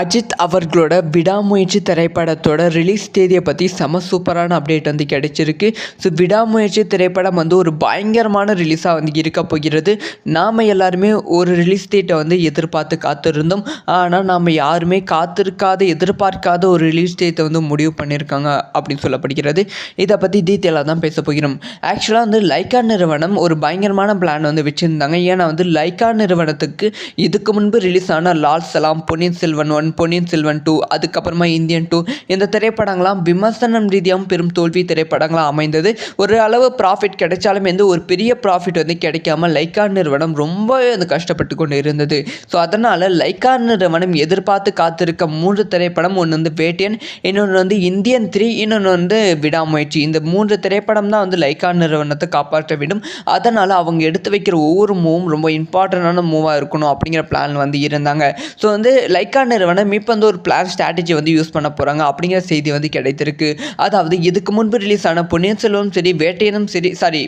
அஜித் அவர்களோட விடாமுயற்சி திரைப்படத்தோட ரிலீஸ் தேதியை பற்றி செம சூப்பரான அப்டேட் வந்து கிடைச்சிருக்கு. ஸோ விடாமுயற்சி திரைப்படம் வந்து ஒரு பயங்கரமான ரிலீஸாக வந்து இருக்க போகிறது. நாம் எல்லாருமே ஒரு ரிலீஸ் டேட்டை வந்து எதிர்பார்த்து காத்திருந்தோம். ஆனால் நாம் யாருமே காத்திருக்காத எதிர்பார்க்காத ஒரு ரிலீஸ் டேட்டை வந்து முடிவு பண்ணியிருக்காங்க அப்படின்னு சொல்லப்படுகிறது. இதை பற்றி டீட்டெயிலாக தான் பேச போகிறோம். ஆக்சுவலாக வந்து லைக்கா நிறுவனம் ஒரு பயங்கரமான பிளான் வந்து வச்சுருந்தாங்க. ஏன்னா வந்து லைக்கா நிறுவனத்துக்கு இதுக்கு முன்பு ரிலீஸ் ஆன லால் சலாம் பொன்னியின் செல்வன் ஒன் பொன்னியின் செல்வன் டூ அதுக்கப்புறமா இந்தியன் டூ இந்த திரைப்படங்களாம் விமர்சனம் ரீதியாகவும் பெரும் தோல்வி திரைப்படங்களாக அமைந்தது. ஒரு அளவு ப்ராஃபிட் கிடைச்சாலும் வந்து ஒரு பெரிய ப்ராஃபிட் வந்து கிடைக்காம லைக்கா நிறுவனம் ரொம்பவே வந்து கஷ்டப்பட்டு கொண்டு இருந்தது. ஸோ அதனால் லைக்கா நிறுவனம் எதிர்பார்த்து காத்திருக்க மூன்று திரைப்படம் ஒன்று வந்து வேட்டியன் இன்னொன்று வந்து இந்தியன் த்ரீ இன்னொன்று வந்து விடாமுயற்சி. இந்த மூன்று திரைப்படம் தான் வந்து லைக்கா நிறுவனத்தை காப்பாற்ற வேண்டும். அதனால் அவங்க எடுத்து வைக்கிற ஒவ்வொரு மூவும் ரொம்ப இம்பார்ட்டண்டான மூவாக இருக்கணும் அப்படிங்கிற பிளான் வந்து இருந்தாங்க. ஸோ வந்து லைக்கா நிறுவனம் இப்போ வந்து ஒரு பிளான் ஸ்ட்ராட்டஜி வந்து யூஸ் பண்ண போகிறாங்க அப்படிங்கிற செய்தி வந்து கிடைத்திருக்கு. அதாவது இதுக்கு முன்பு ரிலீஸ் ஆன பொன்னியின் செல்வம் சரி வேட்டையனும் சரி சாரி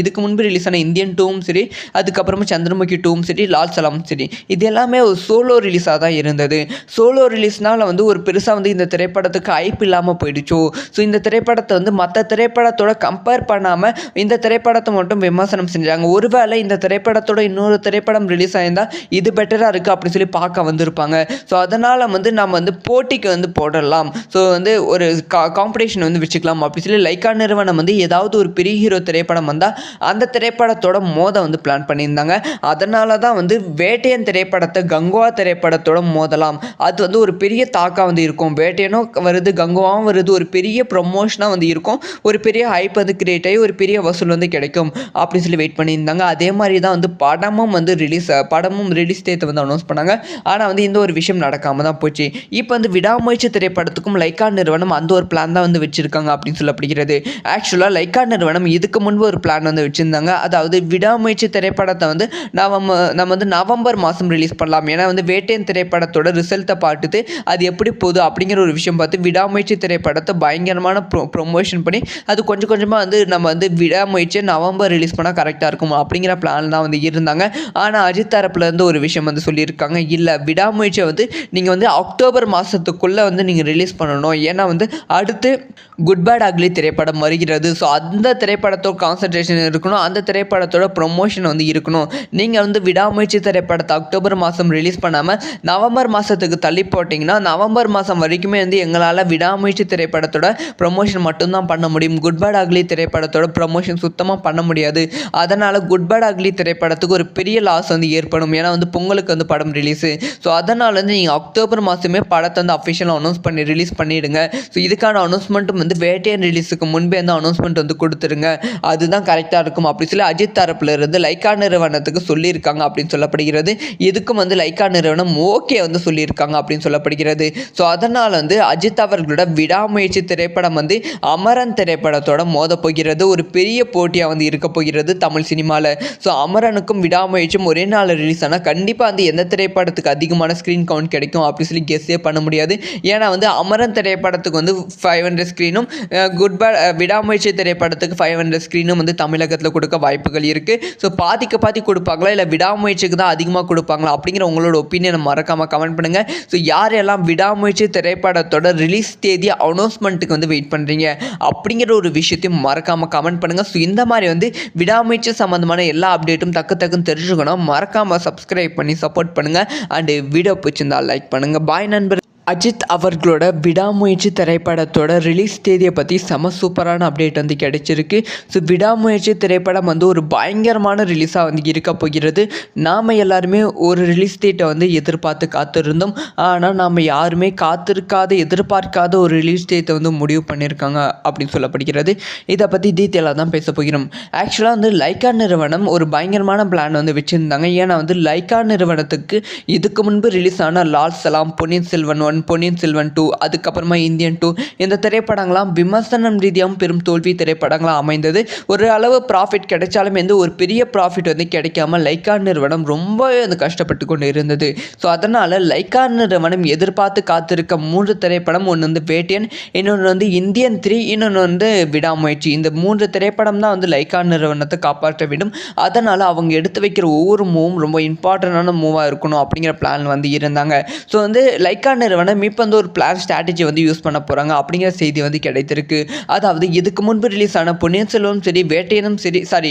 இதுக்கு முன்பு ரிலீஸ் ஆன இந்தியன் டூவும் சரி அதுக்கப்புறமா சந்திரமுகி டூவும் சரி லால் சலாமும் சரி. இது எல்லாமே ஒரு சோலோ ரிலீஸாக தான் இருந்தது. சோலோ ரிலீஸ்னால் வந்து ஒரு பெருசாக வந்து இந்த திரைப்படத்துக்கு ஐப் இல்லாமல் போயிடுச்சோ. ஸோ இந்த திரைப்படத்தை வந்து மற்ற திரைப்படத்தோட கம்பேர் பண்ணாமல் இந்த திரைப்படத்தை மட்டும் விமர்சனம் செஞ்சாங்க. ஒருவேளை இந்த திரைப்படத்தோட இன்னொரு திரைப்படம் ரிலீஸ் ஆயிருந்தால் இது பெட்டராக இருக்குது அப்படின்னு சொல்லி பார்க்க வந்திருப்பாங்க. ஸோ அது அதனால் வந்து நம்ம வந்து போட்டிக்கு வந்து போடலாம். ஸோ வந்து ஒரு கா காம்படிஷன் வந்து வச்சுக்கலாம். அப்படி சொல்லி லைக்கா நிறுவனம் வந்து ஏதாவது ஒரு பெரிய ஹீரோ திரைப்படம் வந்தால் அந்த திரைப்படத்தோட மோத வந்து பிளான் பண்ணியிருந்தாங்க. அதனால தான் வந்து வேட்டையன் திரைப்படத்தை கங்குவா திரைப்படத்தோட மோதலாம். அது வந்து ஒரு பெரிய தாக்கம் வந்து இருக்கும். வேட்டையனும் வருது கங்குவாவும் வருது. ஒரு பெரிய ப்ரொமோஷனாக வந்து இருக்கும். ஒரு பெரிய ஹைப் வந்து கிரியேட் ஆகி ஒரு பெரிய வசூல் வந்து கிடைக்கும். அப்படின்னு சொல்லி வெயிட் பண்ணியிருந்தாங்க. அதே மாதிரி தான் வந்து படமும் வந்து ரிலீஸ் படமும் ரிலீஸ் டேத்தை வந்து அனௌன்ஸ் பண்ணாங்க. ஆனால் வந்து இந்த ஒரு விஷயம் நடக்காமல் தான் போச்சு. இப்போ வந்து விடாமுயற்சி திரைப்படத்துக்கும் லைக்கா நிறுவனம் அந்த ஒரு பிளான் தான் வந்து வச்சுருக்காங்க அப்படின்னு சொல்லப்படுகிறது. ஆக்சுவலாக லைக்கா நிறுவனம் இதுக்கு முன்பு ஒரு பிளான் வந்து வச்சுருந்தாங்க. அதாவது விடாமுயற்சி திரைப்படத்தை வந்து நம்ம நம்ம வந்து நவம்பர் மாதம் ரிலீஸ் பண்ணலாம். ஏன்னா வந்து வேட்டையன் திரைப்படத்தோட ரிசல்ட்டை பார்த்துட்டு அது எப்படி போகுது அப்படிங்கிற ஒரு விஷயம் பார்த்து விடாமுயற்சி திரைப்படத்தை பயங்கரமான ப்ரொ ப்ரொமோஷன் பண்ணி அது கொஞ்சம் கொஞ்சமாக வந்து நம்ம வந்து விடாமுயற்சியை நவம்பர் ரிலீஸ் பண்ணால் கரெக்டாக இருக்கும் அப்படிங்கிற பிளான் தான் வந்து இருந்தாங்க. ஆனால் அஜித் தரப்புலேருந்து ஒரு விஷயம் வந்து சொல்லியிருக்காங்க. இல்லை விடாமுயற்சியை வந்து நீங்கள் வந்து அக்டோபர் மாதத்துக்குள்ளே வந்து நீங்கள் ரிலீஸ் பண்ணணும். ஏன்னா வந்து அடுத்து குட் பேட் அக்லி திரைப்படம் வருகிறது. ஸோ அந்த திரைப்படத்தோட கான்சன்ட்ரேஷன் இருக்கணும். அந்த திரைப்படத்தோட ப்ரொமோஷன் வந்து இருக்கணும். நீங்கள் வந்து விடாமுயற்சி திரைப்படத்தை அக்டோபர் மாதம் ரிலீஸ் பண்ணாமல் நவம்பர் மாதத்துக்கு தள்ளி போட்டிங்கன்னா நவம்பர் மாதம் வரைக்குமே வந்து எங்களால் விடாமுயற்சி திரைப்படத்தோட ப்ரொமோஷன் மட்டும்தான் பண்ண முடியும். குட் பேட் அக்லி திரைப்படத்தோட ப்ரொமோஷன் சுத்தமாக பண்ண முடியாது. அதனால் குட் பேட் அக்லி திரைப்படத்துக்கு ஒரு பெரிய லாஸ் வந்து ஏற்படும். ஏன்னா வந்து பொங்கலுக்கு வந்து படம் ரிலீஸு ஸோ அதனால் வந்து நீங்கள் அக்டோபர் மாதமே படத்தை வந்து அஃபிஷியலாக அனௌன்ஸ் பண்ணி ரிலீஸ் பண்ணிவிடுங்க ஸோ இதுக்கான அனௌன்ஸ்மெண்ட்டும் வந்து வேட்டையன் ரிலீஸுக்கு முன்பே வந்து அனௌன்ஸ்மெண்ட் வந்து கொடுத்துருங்க. அதுதான் கரெக்டாக இருக்கும். அப்படி சொல்லி அஜித் தரப்பில் இருந்து லைக்கா நிறுவனத்துக்கு சொல்லியிருக்காங்க அப்படின்னு சொல்லப்படுகிறது. இதுக்கும் வந்து லைக்கா நிறுவனம் ஓகே வந்து சொல்லியிருக்காங்க அப்படின்னு சொல்லப்படுகிறது. ஸோ அதனால் வந்து அஜித் அவர்களோட விடாமுயற்சி திரைப்படம் வந்து அமரன் திரைப்படத்தோட மோத போகிறது. ஒரு பெரிய போட்டியாக வந்து இருக்க போகிறது தமிழ் சினிமாவில் ஸோ அமரனுக்கும் விடாமுயற்சியும் ஒரே நாள் ரிலீஸ் ஆனால் கண்டிப்பாக வந்து எந்த திரைப்படத்துக்கு அதிகமான ஸ்க்ரீன் கவுண்ட் கிடைக்கும் அப்படி சொல்லி கெஸ்ஸே பண்ண முடியாது. ஏன்னா வந்து அமரன் திரைப்படத்துக்கு வந்து ஃபைவ் ஹண்ட்ரட் ஸ்க்ரீனும் குட் பே விடாமுயற்சி திரைப்படத்துக்கு ஃபைவ் ஹண்ட்ரட் ஸ்க்ரீனும் வந்து தமிழகத்தில் கொடுக்க வாய்ப்புகள் இருக்குது ஸோ பாதிக்கு பாதி கொடுப்பாங்களா? இல்லை விடாமுயற்சிக்கு தான் அதிகமாக கொடுப்பாங்களா? அப்படிங்கிற உங்களோட ஒப்பீனியனை மறக்காமல் கமெண்ட் பண்ணுங்கள் ஸோ யார் எல்லாம் விடாமுயற்சி திரைப்படத்தோட ரிலீஸ் தேதி அனௌன்ஸ்மெண்ட்டுக்கு வந்து வெயிட் பண்ணுறீங்க அப்படிங்கிற ஒரு விஷயத்தையும் மறக்காமல் கமெண்ட் பண்ணுங்கள் ஸோ இந்த மாதிரி வந்து விடாமுயற்சி சம்மந்தமான எல்லா அப்டேட்டும் டக்கு டக்குன்னு தெரிஞ்சுக்கணும். மறக்காமல் சப்ஸ்கிரைப் பண்ணி சப்போர்ட் பண்ணுங்கள் அண்டு வீடியோ பிடிச்சிருந்தா லைக் பண்ணுங்கள் பாய் நண்பர் அஜித் அவர்களோட விடாமுயற்சி திரைப்படத்தோட ரிலீஸ் தேதியை பற்றி செம சூப்பரான அப்டேட் வந்து கிடைச்சிருக்கு. ஸோ விடாமுயற்சி திரைப்படம் வந்து ஒரு பயங்கரமான ரிலீஸாக வந்து இருக்க போகிறது. நாம் எல்லாருமே ஒரு ரிலீஸ் டேட்டை வந்து எதிர்பார்த்து காத்திருந்தோம். ஆனால் நாம் யாருமே காத்திருக்காத எதிர்பார்க்காத ஒரு ரிலீஸ் டேட்டை வந்து முடிவு பண்ணியிருக்காங்க அப்படின்னு சொல்லப்படுகிறது. இதை பற்றி டீட்டெயிலாக தான் பேச போகிறோம். ஆக்சுவலாக வந்து லைக்கா நிறுவனம் ஒரு பயங்கரமான பிளான் வந்து வச்சுருந்தாங்க. ஏன்னா வந்து லைக்கா நிறுவனத்துக்கு இதுக்கு முன்பு ரிலீஸ் ஆன லால் சலாம் பொன்னியின் செல்வன் ஒன் பொன்னியின் செல்வன் டூ அதுக்கப்புறமா இந்தியன் டூ. இந்த திரைப்படங்கள்லாம் விமர்சனம் ரீதியாகவும் பெரும் தோல்வி திரைப்படங்களாக அமைந்தது. ஒரு அளவு ப்ராஃபிட் கிடைச்சாலும் வந்து ஒரு பெரிய ப்ராஃபிட் வந்து கிடைக்காம லைக்கா நிறுவனம் ரொம்பவே வந்து கஷ்டப்பட்டு கொண்டு இருந்தது. ஸோ அதனால் லைக்கா நிறுவனம் எதிர்பார்த்து காத்திருக்க மூன்று திரைப்படம். ஒன்று வந்து வேட்டியன் இன்னொன்று வந்து இந்தியன் த்ரீ இன்னொன்று வந்து விடாமுயற்சி. இந்த மூன்று திரைப்படம் தான் வந்து லைக்கா நிறுவனத்தை காப்பாற்ற வேண்டும். அதனால் அவங்க எடுத்து வைக்கிற ஒவ்வொரு மூவும் ரொம்ப இம்பார்ட்டண்டான மூவாக இருக்கணும் அப்படிங்கிற பிளான் வந்து இருந்தாங்க. ஸோ வந்து லைக்கா நிறுவனம் இப்போ வந்து ஒரு பிளான் ஸ்ட்ராட்டஜி வந்து யூஸ் பண்ண போகிறாங்க அப்படிங்கிற செய்தி வந்து கிடைத்திருக்கு. அதாவது இதுக்கு முன்பு ரிலீஸ் ஆன பொன்னியின் செல்வம் சரி வேட்டையனும் சரி சாரி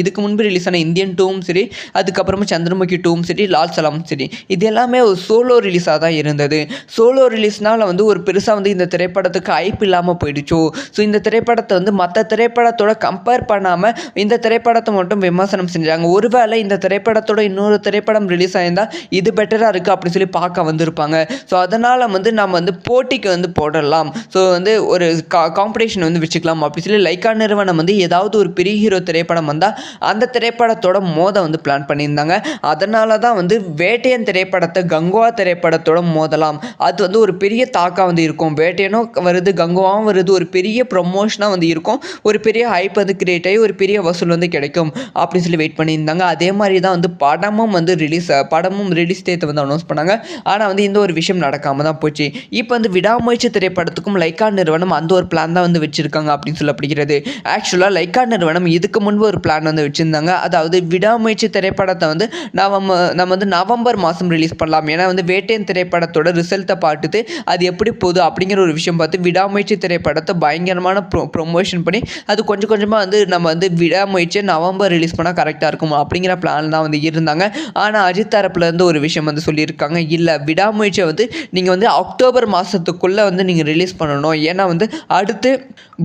இதுக்கு முன்பு ரிலீஸ் ஆன இந்தியன் டூவும் சரி அதுக்கப்புறமா சந்திரமுகி டூவும் சரி லால் சலமும் சரி இது எல்லாமே ஒரு சோலோ ரிலீஸாக தான் இருந்தது. சோலோ ரிலீஸ்னால் வந்து ஒரு பெருசாக வந்து இந்த திரைப்படத்துக்கு ஐப் இல்லாமல் போயிடுச்சோ. ஸோ இந்த திரைப்படத்தை வந்து மற்ற திரைப்படத்தோட கம்பேர் பண்ணாமல் இந்த திரைப்படத்தை மட்டும் விமர்சனம் செஞ்சாங்க. ஒருவேளை இந்த திரைப்படத்தோட இன்னொரு திரைப்படம் ரிலீஸ் ஆயிருந்தால் இது பெட்டராக இருக்குது அப்படின்னு சொல்லி பார்க்க வந்திருப்பாங்க. ஸோ அதனால் வந்து நம்ம வந்து போட்டிக்கு வந்து போடலாம். ஸோ வந்து ஒரு கா காம்படிஷன் வந்து வச்சுக்கலாம். அப்படி சொல்லி லைக்கா நிறுவனம் வந்து ஏதாவது ஒரு பெரிய ஹீரோ திரைப்படம் வந்தால் அந்த திரைப்படத்தோட மோத வந்து பிளான் பண்ணியிருந்தாங்க. அதனால தான் வந்து வேட்டையன் திரைப்படத்தை கங்குவா திரைப்படத்தோட மோதலாம். அது வந்து ஒரு பெரிய தாக்கம் வந்து இருக்கும். வேட்டையனும் வருது கங்குவாவும் வருது. ஒரு பெரிய ப்ரொமோஷனாக வந்து இருக்கும். ஒரு பெரிய ஹைப் வந்து கிரியேட் ஆகி ஒரு பெரிய வசூல் வந்து கிடைக்கும். அப்படின்னு சொல்லி வெயிட் பண்ணியிருந்தாங்க. அதே மாதிரி தான் வந்து படமும் வந்து ரிலீஸ் படமும் ரிலீஸ் டேத்தை வந்து அனௌன்ஸ் பண்ணாங்க. ஆனால் வந்து இந்த ஒரு விஷயம் நடக்கும் நடக்காமல் தான் போச்சு. இப்போ வந்து விடாமுயற்சி திரைப்படத்துக்கும் லைக்கா நிறுவனம் அந்த ஒரு பிளான் தான் வந்து வச்சுருக்காங்க அப்படின்னு சொல்லப்படுகிறது. ஆக்சுவலாக லைக்கா நிறுவனம் இதுக்கு முன்பு ஒரு பிளான் வந்து வச்சுருந்தாங்க. அதாவது விடாமுயற்சி திரைப்படத்தை வந்து நம்ம நம்ம வந்து நவம்பர் மாதம் ரிலீஸ் பண்ணலாம். ஏன்னா வந்து வேட்டையன் திரைப்படத்தோட ரிசல்ட்டை பார்த்துட்டு அது எப்படி போகுது அப்படிங்கிற ஒரு விஷயம் பார்த்து விடாமுயற்சி திரைப்படத்தை பயங்கரமான ப்ரொ ப்ரொமோஷன் பண்ணி அது கொஞ்சம் கொஞ்சமாக வந்து நம்ம வந்து விடாமுயற்சியை நவம்பர் ரிலீஸ் பண்ணால் கரெக்டாக இருக்கும் அப்படிங்கிற பிளான் தான் வந்து இருந்தாங்க. ஆனால் அஜித் தரப்புலேருந்து ஒரு விஷயம் வந்து சொல்லியிருக்காங்க. இல்லை விடாமுயற்சியை வந்து நீங்கள் வந்து அக்டோபர் மாதத்துக்குள்ளே வந்து நீங்கள் ரிலீஸ் பண்ணணும். ஏன்னா வந்து அடுத்து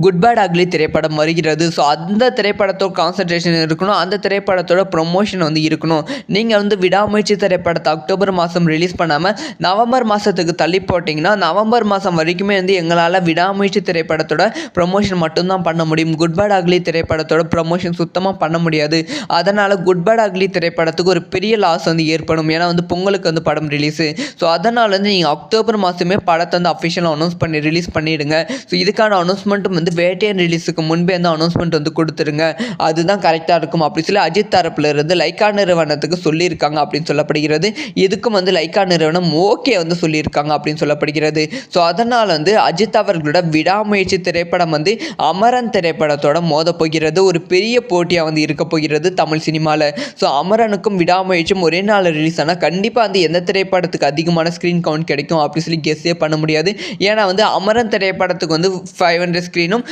குட் பேட் அக்லி திரைப்படம் வருகிறது. ஸோ அந்த திரைப்படத்தோட கான்சன்ட்ரேஷன் இருக்கணும். அந்த திரைப்படத்தோட ப்ரொமோஷன் வந்து இருக்கணும். நீங்கள் வந்து விடாமுயற்சி திரைப்படத்தை அக்டோபர் மாதம் ரிலீஸ் பண்ணாமல் நவம்பர் மாதத்துக்கு தள்ளி போட்டிங்கன்னா நவம்பர் மாதம் வரைக்குமே வந்து எங்களால் விடாமுயற்சி திரைப்படத்தோட ப்ரொமோஷன் மட்டும்தான் பண்ண முடியும். குட் பேட் அக்லி திரைப்படத்தோட ப்ரொமோஷன் சுத்தமாக பண்ண முடியாது. அதனால் குட் பேட் அக்லி திரைப்படத்துக்கு ஒரு பெரிய லாஸ் வந்து ஏற்படும். ஏன்னா வந்து பொங்கலுக்கு வந்து படம் ரிலீஸு ஸோ அதனால் வந்து நீங்கள் அக்டோபர் மாதமே படத்தை வந்து அஃபிஷியலாக அனௌன்ஸ் பண்ணி ரிலீஸ் பண்ணிவிடுங்க ஸோ இதுக்கான அனௌன்ஸ்மெண்ட்டும் வந்து வேட்டையன் ரிலீஸுக்கு முன்பே வந்து அனௌன்ஸ்மெண்ட் வந்து கொடுத்துருங்க. அதுதான் கரெக்டாக இருக்கும். அப்படி சொல்லி அஜித் தரப்புல இருந்து லைக்கா நிறுவனத்துக்கு சொல்லியிருக்காங்க அப்படின்னு சொல்லப்படுகிறது. இதுக்கும் வந்து லைக்கா நிறுவனம் ஓகே வந்து சொல்லியிருக்காங்க அப்படின்னு சொல்லப்படுகிறது. ஸோ அதனால் வந்து அஜித் அவர்களோட விடாமுயற்சி திரைப்படம் வந்து அமரன் திரைப்படத்தோட மோத போகிறது. ஒரு பெரிய போட்டியாக வந்து இருக்க போகிறது தமிழ் சினிமாவில் ஸோ அமரனுக்கும் விடாமுயற்சியும் ஒரே நாள் ரிலீஸ் ஆனால் கண்டிப்பாக வந்து எந்த திரைப்படத்துக்கு அதிகமான ஸ்க்ரீன் கவுண்ட் கிடைக்கும் அப்படின்னு சொல்லி கெஸ்ஸே பண்ண முடியாது. ஏன்னா வந்து அமரன் திரைப்படத்துக்கு வந்து ஃபைவ் ஹண்ட்ரட் ஸ்க்ரீனும்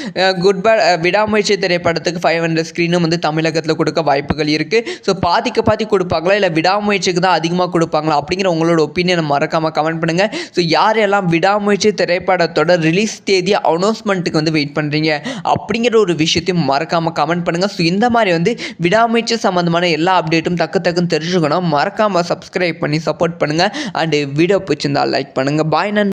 குட் பை விடாமுயற்சி திரைப்படத்துக்கு ஃபைவ் ஹண்ட்ரட் ஸ்க்ரீனும் வந்து தமிழகத்தில் கொடுக்க வாய்ப்புகள் இருக்குது ஸோ பாதிக்கு பாதி கொடுப்பாங்களா? இல்லை விடாமுயற்சிக்கு தான் அதிகமாக கொடுப்பாங்களா? அப்படிங்கிற உங்களோட ஒப்பீனியனை மறக்காமல் கமெண்ட் பண்ணுங்கள் ஸோ யார் எல்லாம் விடாமுயற்சி திரைப்படத்தோட ரிலீஸ் தேதி அனௌன்ஸ்மெண்ட்டுக்கு வந்து வெயிட் பண்ணுறீங்க அப்படிங்கிற ஒரு விஷயத்தையும் மறக்காமல் கமெண்ட் பண்ணுங்கள் ஸோ இந்த மாதிரி வந்து விடாமுயற்சி சம்மந்தமான எல்லா அப்டேட்டும் தக்கு தக்குன்னு தெரிஞ்சுக்கணும். மறக்காமல் சப்ஸ்கிரைப் பண்ணி சப்போர்ட் பண்ணுங்கள் அண்டு வீடியோ பிடிச்சிருந்தா லைக் பண்ணுங்கள் பாய் நன்